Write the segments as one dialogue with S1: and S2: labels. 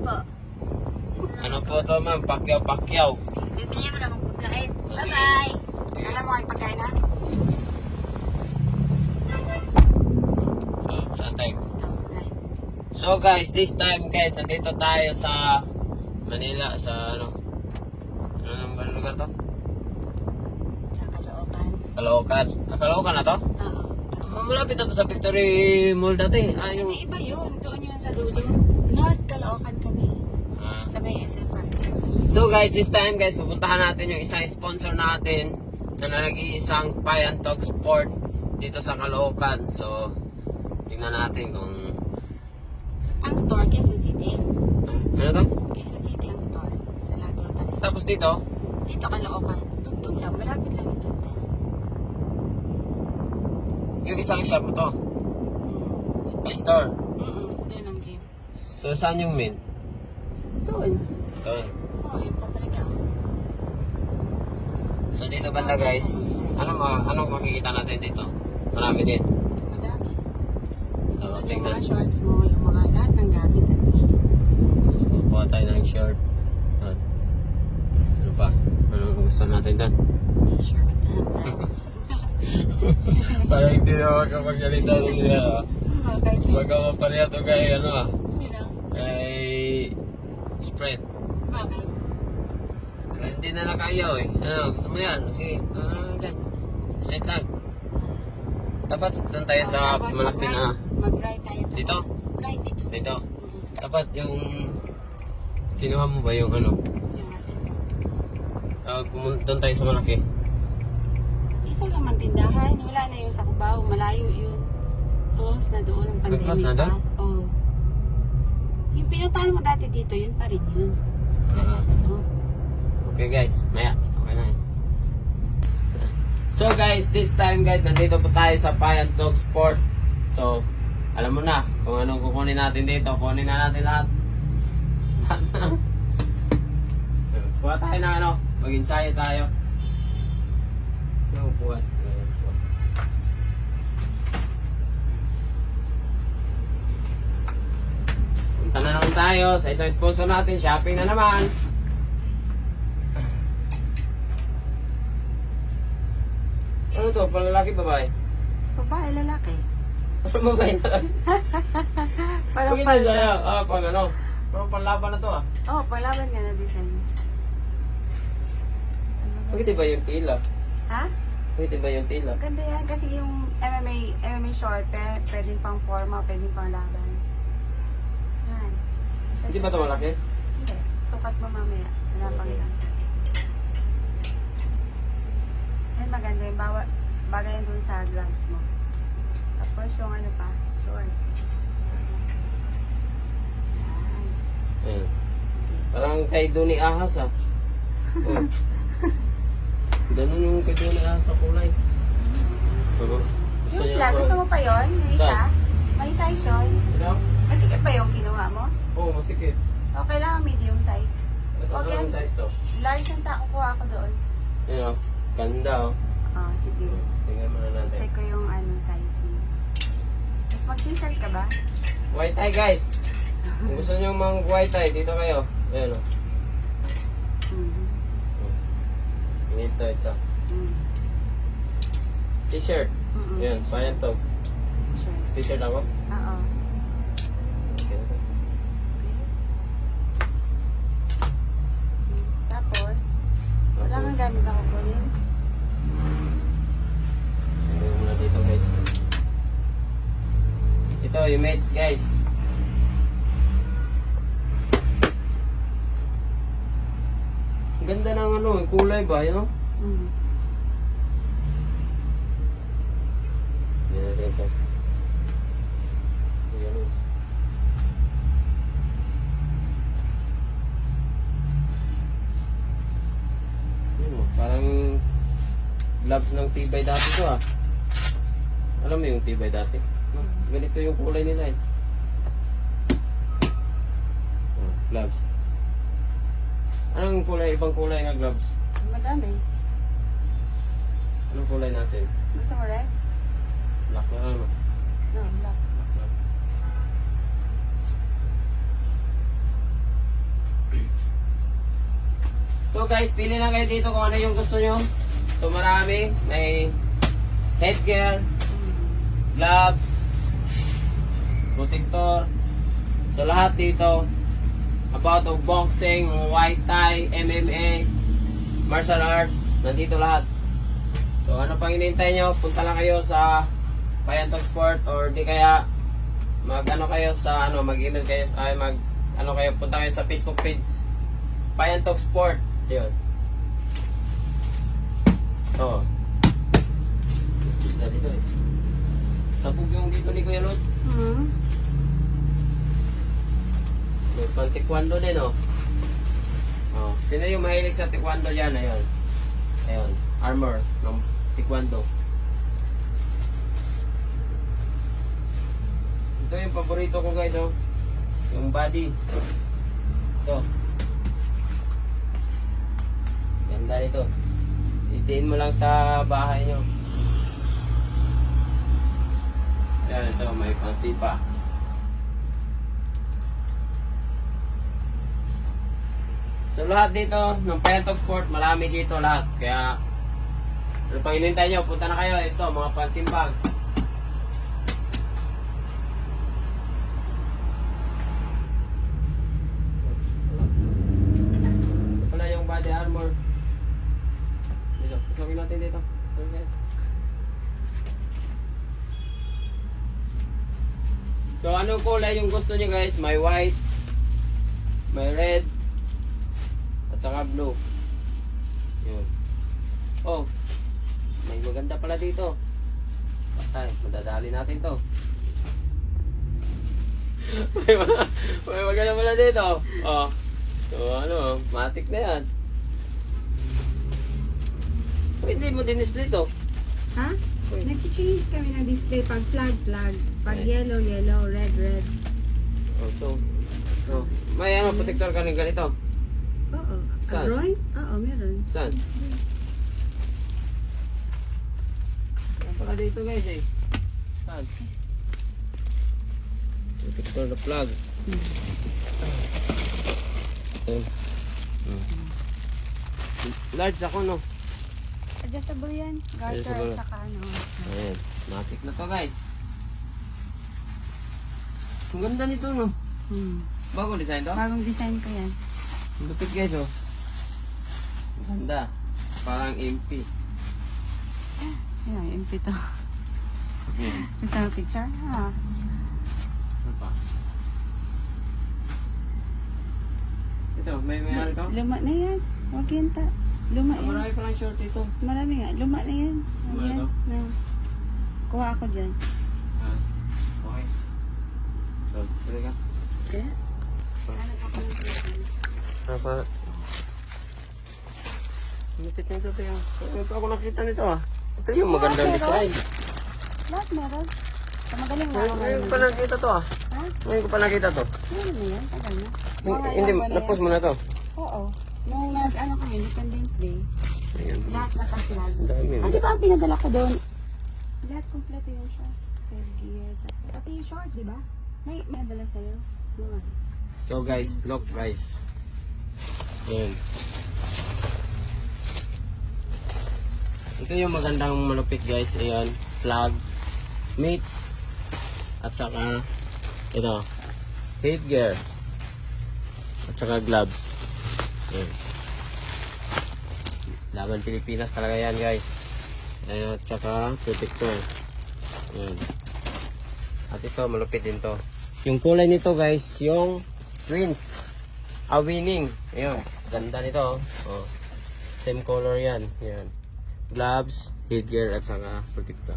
S1: po.
S2: Ano po to ma'am? Pakyaw, pakyaw.
S1: Bibili mo na mong pagkain.
S2: Oh.
S1: Bye-bye.
S3: Alam mo, ay pagkain na?
S2: So, saan tayo?
S1: Right.
S2: So guys, this time guys, nandito tayo sa Manila, sa ano? Ano nang ba lugar to?
S1: Sa Caloocan.
S2: Caloocan. Ah, Caloocan na to?
S1: Oo.
S2: Ah, Malapit na to sa Victory Mall dati. Yung...
S3: Hindi, iba yun. Doon yun sa dulo.
S1: North Caloocan kami. May SM.
S2: So guys, this time guys, pupuntahan natin yung isang sponsor natin na nag-iisang Pie and Talk Sport dito sa Caloocan. So, tingnan natin kung
S3: Ang store, Quezon City.
S2: ano to?
S3: Quezon City ang store. Sa Lago tayo.
S2: Tapos dito,
S3: Dito ka Loocan. Tugtog lang. Malapit lang yung dito.
S2: yung isang shop to,
S3: Mm.
S2: store.
S3: Mm-mm. Doon ang gym.
S2: So, saan yung main?
S3: Doon.
S2: Ito.
S3: Oo, yung papalag ka.
S2: So, dito banda guys, ano ma ano makikita natin dito? Marami din.
S3: Madami.
S2: So,
S3: Doon yung
S2: tingnan.
S3: mga shorts mo, yung mga lahat ng gamit.
S2: Kukuha tayo ng short. At, ano pa? Anong gusto natin doon?
S3: T-shirt.
S2: Parang hindi na makapagsalita nila.
S3: Okay.
S2: Baga mapareha to kay ano ah,
S3: Sino?
S2: kay spread.
S3: Bakit?
S2: Pero hindi na nakayaw eh. Ano, gusto mo yan? Sige, ah, dyan. Set lang. Dapat doon tayo sa
S3: Tapos
S2: malaki na.
S3: mag-right- tayo.
S2: Dito?
S3: Right dito.
S2: Dito. Dapat yung... Kinuha mo ba yung ano? Uh, doon tayo sa malaki.
S3: Isa lang man tindahan. Wala na yung sa Cubao. Malayo yun. Close na doon ang pandemic.
S2: Nag-close na doon?
S3: Oo. Yung pinuntahan mo dati dito, yun pa rin yun.
S2: Ah.
S3: Oo.
S2: Okay guys, maya. Okay na eh. So guys, this time guys, nandito po tayo sa Pie and Dog Sport. So, alam mo na kung anong kukunin natin dito. Kunin na natin lahat. Kuha tayo na ano, mag-ensayo tayo. Yung upuan. Punta na naman tayo sa isang sponsor natin. Shopping na naman. Ano to? Panlalaki babae?
S3: Babae, lalaki.
S2: Ano babae na lang?
S3: Parang
S2: Pag hindi sa'yo, ah, pang ano? Pang panlaban na to ah.
S3: Oh, palaban nga na design.
S2: Pwede ba yung tila?
S3: Ha?
S2: Pwede ba yung tila?
S3: Ganda yan kasi yung MMA, MMA short, pwedeng pang forma, pwedeng pang laban. Siya
S2: Hindi ba ito malaki?
S3: Hindi. Sukat mo mamaya. Wala pang ilan. Yan maganda yung bawa, bagay yan dun sa gloves mo. Tapos yung ano pa, shorts. Yan. Sige.
S2: Parang kay Doni Ahas ah. Oh. Ganun yung kay Doni Ahas na kulay. Oo. Gusto
S3: Yung
S2: niya
S3: flag,
S2: ako.
S3: gusto mo pa yon Yung isa? May size yun.
S2: Ano?
S3: Masikip pa yung kinuha mo?
S2: Oo, masikip.
S3: O kailangan medium size.
S2: Ito,
S3: Okay.
S2: anong size to?
S3: Large ang tako ko doon.
S2: Yan o. Ganda oh.
S3: Ah, sige.
S2: Tingnan muna natin.
S3: Check ko yung ano size mo. Tapos mag-t-shirt ka ba?
S2: White tie guys. Kung gusto niyo mang white tie, dito kayo. Ayan o.
S3: Mm.
S2: Ito, isa.
S3: Mm.
S2: T-shirt.
S3: Mm-mm.
S2: Yan, payan to. T-shirt ako.
S3: Oo.
S2: Okay.
S3: Mm. Tapos, wala kang gamit ako kunin.
S2: Tingnan muna dito guys. Ito, yung mates guys. Ganda ng ano, kulay ba, yun know?
S3: Mm.
S2: Yan parang gloves ng tibay dati to ah. Alam mo yung tibay dati? No? Ganito yung kulay nila eh. Oh, gloves. Anong kulay? Ibang kulay nga gloves.
S3: Madami.
S2: Anong kulay natin?
S3: Gusto mo red?
S2: Black na lang. no?
S3: No, black.
S2: Black lang. guys, pili lang kayo dito kung ano yung gusto nyo. So marami, may headgear, gloves, protector. So lahat dito about of boxing, white tie, MMA, martial arts, nandito lahat. So ano pang hinihintay nyo, punta lang kayo sa Payantok Sport or di kaya mag ano kayo sa ano mag-email kayo ay mag ano kayo punta kayo sa Facebook page Payantok Sport. Yun. Oo. Dito eh. Sabog yung dito ni Kuya Lod.
S3: Hmm.
S2: May pang taekwondo din oh. Oh, sino yung mahilig sa taekwondo diyan ayun. Ayun, armor ng taekwondo. Ito yung paborito ko guys oh. Yung body. Ito. Ganda nito. Itiin mo lang sa bahay nyo. Yan, ito, may pansipa. So lahat dito, ng Pentok Sport, marami dito lahat. Kaya, ano pang inintay nyo, punta na kayo. Ito, mga pansimbag. Pala yung body armor. Pasok natin dito. Okay. So, anong kulay yung gusto nyo guys? May white, may red, at saka blue. Yun. Oh, may maganda pala dito. Patay, madadali natin to. may, may maganda pala dito. Oh. So ano, matik na yan. Pwede mo din-display to.
S3: Ha?
S2: Uy.
S3: Nag-change kami ng display pag flag, flag. Pag yellow, yellow, red, red.
S2: Oh, so, oh. May ano, protector ka ng ganito.
S3: Oo.
S2: Saan?
S3: A drawing? Oo, meron.
S2: Saan? Yan pala dito guys eh. Saan? Protector na plug. Okay. Hmm. Large ako no.
S3: Adjustable yan. Garter,
S2: Adjustable.
S3: saka ano.
S2: Ayan. Matik na to guys. Ang ganda nito no.
S3: Hmm.
S2: Bago design to.
S3: Bagong design ko yan.
S2: Ang lupit guys oh. Ang Ganda. Parang MP.
S3: Ayan, yung pito.
S2: Hmm.
S3: Gusto mo picture? Ha?
S2: Ano pa? Ito, may may ano to?
S3: Luma na yan. Huwag yan ta. Luma
S2: Ah,
S3: yan.
S2: marami palang short dito.
S3: Marami nga. Luma na yan.
S2: Luma na
S3: yan.
S2: to?
S3: Na. Kuha ako dyan.
S2: Ah, okay. So, tuloy ka.
S3: Kaya? Ano pa pala
S2: Ano pa? Lupit na ito, Teo. Ito ako nakita nito ah. Ito yung magandang design.
S3: Lahat meron. So, magaling nga
S2: Ngayon,
S3: ako
S2: ngayon ko
S3: ngayon.
S2: pa nakita to ah.
S3: Ha?
S2: Ngayon ko pa nakita to.
S3: Meron na yan. Tagal na.
S2: Hindi, na-post mo na to.
S3: Oo. Nung nag, ano kami, Independence Day,
S2: Ayun.
S3: lahat nakaslag.
S2: Ang dami.
S3: Ah, di ba ang pinadala ko doon? Lahat kompleto yun siya. Fair gear. Pati yung short, di ba? May may dala sa'yo. Small.
S2: So guys, look guys. Ayan. Ito yung magandang malupit guys. Ayan. Flag. Mates. At saka ito. Headgear. At saka gloves. Ayan. Laban Pilipinas talaga yan guys. Ayan. At saka protector. Ayan. At ito malupit din to. Yung kulay nito guys, yung twins. A winning. Ayun. Ganda nito. Oh. Oh. Same color yan. Yan. Gloves, headgear, at saka protector.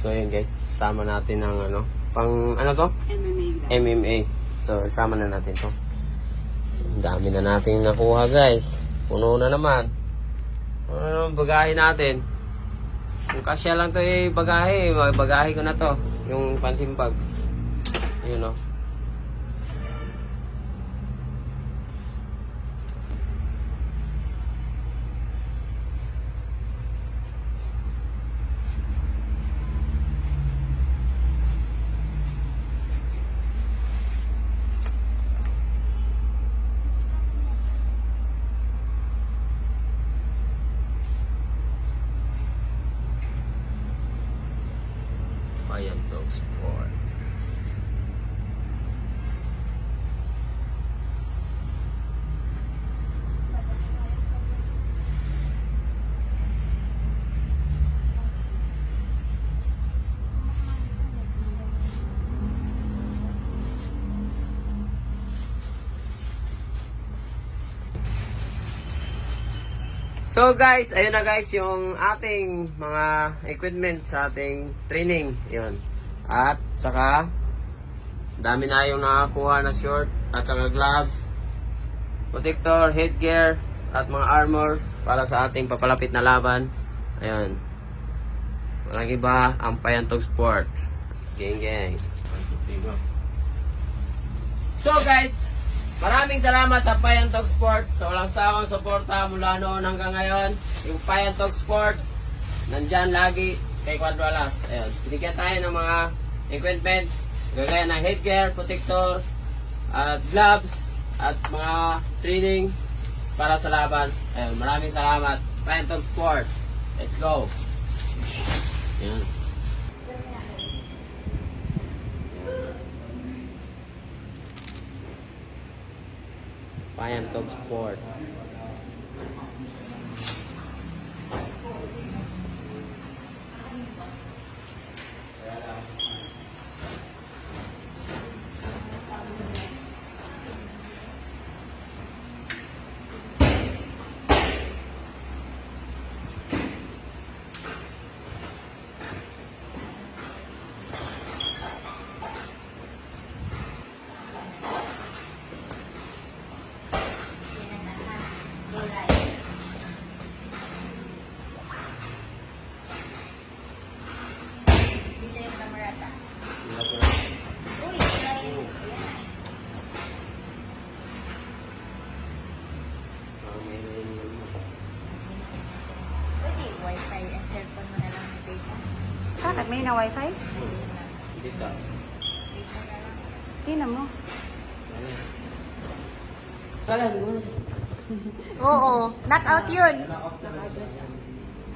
S2: So ayun guys, sama natin ng ano, pang ano to?
S3: MMA lang.
S2: MMA. So, isama na natin to. Ang dami na natin nakuha, guys. Puno na naman. Ano naman bagahe natin? Kung kasya lang to eh, bagahe, bagahe ko na to. Yung pansimbag. Ayun, no. Tog Sport. So guys, ayun na guys yung ating mga equipment sa ating training. Yun. At saka dami na yung nakakuha na short at saka gloves, protector, headgear at mga armor para sa ating papalapit na laban. Ayun. Walang iba, ang Payantog Sport. Gang gang. So guys, maraming salamat sa Payantog Sport sa walang sawang suporta mula noon hanggang ngayon. Yung Payantog Sport, nandyan lagi kay Quadralas. Ayun, binigyan tayo ng mga equipment, gagaya ng headgear, protector, at gloves, at mga training para sa laban. Ayun, maraming salamat. Payantog Sport. Let's go. Yan. Payantog Sport.
S4: Dito yung kamarata. Uy, try. Ayan. Pwede, wifi and cellphone mo na lang ng data.
S3: Bakit? May na wifi?
S2: Dito.
S4: Data na lang.
S3: Tingnan mo.
S2: Kala, gano'n.
S3: Oo, knockout yun.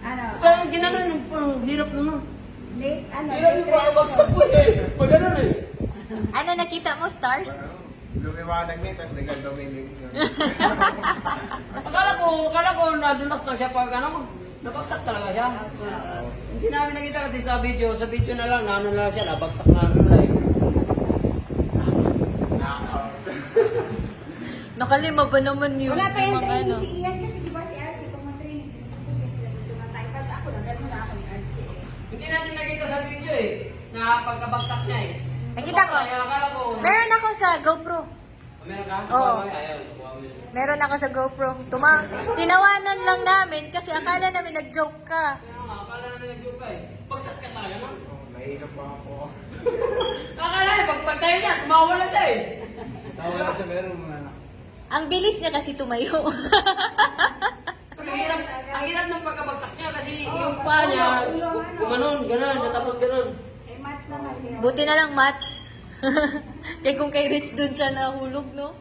S3: Ano?
S2: Parang ginanon, parang hirap naman.
S3: Late, ano?
S2: Hirap yung parang bagsak po eh. Pag eh.
S4: Ano nakita mo, stars?
S5: Lumiwanag nito, hindi ka dumiling yun.
S2: Akala ko, akala ko nadulas na siya pag ano, nabagsak talaga siya. Hindi namin nakita kasi sa video, sa video na lang, naano na lang siya, nabagsak na lang live.
S4: Nakalima ba naman yun?
S3: Wala pa yung
S4: mga
S3: training
S4: ano.
S3: si Ian kasi di ba si Archie itong training dito nga tayo. Kasi ako lang, gano'n na ako ni Archie eh.
S2: Hindi natin nakita sa video eh, na pagkabagsak niya eh.
S4: Nakita ko.
S2: Akala ko,
S4: Meron ako sa GoPro.
S2: meron ka?
S4: Oo.
S2: Ayun, kuha mo yun.
S4: Meron ako sa GoPro. Tuma tinawanan lang namin kasi akala namin nag-joke ka.
S2: Akala namin nag-joke ka eh. Bagsak ka talaga no?
S5: Nahihirap pa ako.
S2: Akala eh, pag pagtayo niya, tumawala siya eh.
S5: Nawala siya, meron mo na.
S4: Ang bilis niya kasi tumayo.
S2: Ang hirap, ang hirap ng pagkabagsak niya kasi yung pa niya, gumanon, ganon, tapos ganon.
S3: Eh, match naman yun.
S4: Buti na lang, Mats. Kaya kung kay Rich dun siya nahulog, no?